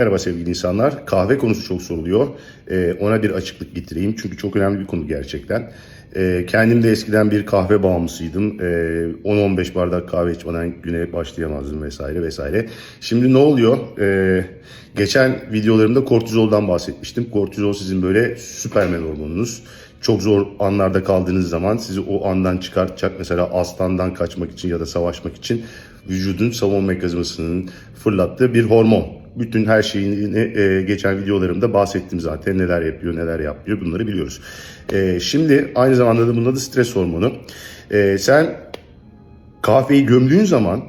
Merhaba sevgili insanlar. Kahve konusu çok soruluyor. Ee, ona bir açıklık getireyim. Çünkü çok önemli bir konu gerçekten. Ee, kendim de eskiden bir kahve bağımlısıydım. Ee, 10-15 bardak kahve içmeden güne başlayamazdım vesaire vesaire. Şimdi ne oluyor? Ee, geçen videolarımda kortizoldan bahsetmiştim. Kortizol sizin böyle süpermen hormonunuz. Çok zor anlarda kaldığınız zaman sizi o andan çıkartacak. Mesela aslandan kaçmak için ya da savaşmak için vücudun savunma mekanizmasının fırlattığı bir hormon. Bütün her şeyini e, geçen videolarımda bahsettim zaten. Neler yapıyor, neler yapmıyor bunları biliyoruz. E, şimdi aynı zamanda da bunda da stres hormonu. E, sen kahveyi gömdüğün zaman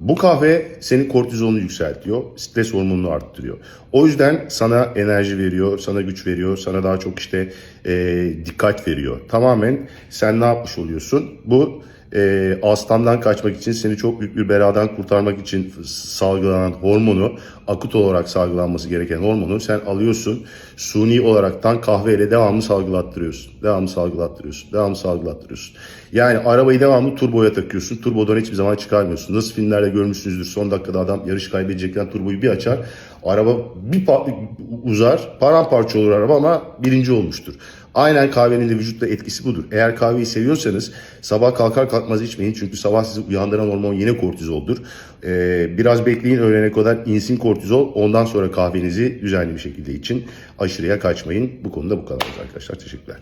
bu kahve senin kortizolunu yükseltiyor, stres hormonunu arttırıyor. O yüzden sana enerji veriyor, sana güç veriyor, sana daha çok işte e, dikkat veriyor. Tamamen sen ne yapmış oluyorsun? Bu e, aslandan kaçmak için, seni çok büyük bir beladan kurtarmak için salgılanan hormonu, akut olarak salgılanması gereken hormonu sen alıyorsun, suni olaraktan kahveyle devamlı salgılattırıyorsun. Devamlı salgılattırıyorsun, devamlı salgılattırıyorsun. Yani arabayı devamlı turboya takıyorsun, turbodan hiçbir zaman çıkarmıyorsun. Nasıl filmlerde görmüşsünüzdür, son dakikada adam yarış kaybedecekken turboyu bir açar, araba bir uzar, paramparça olur araba ama birinci olmuştur. Aynen kahvenin de vücutta etkisi budur. Eğer kahveyi seviyorsanız sabah kalkar kalkmaz içmeyin. Çünkü sabah sizi uyandıran hormon yine kortizoldur. Ee, biraz bekleyin öğlene kadar insin kortizol. Ondan sonra kahvenizi düzenli bir şekilde için aşırıya kaçmayın. Bu konuda bu kadar arkadaşlar. Teşekkürler.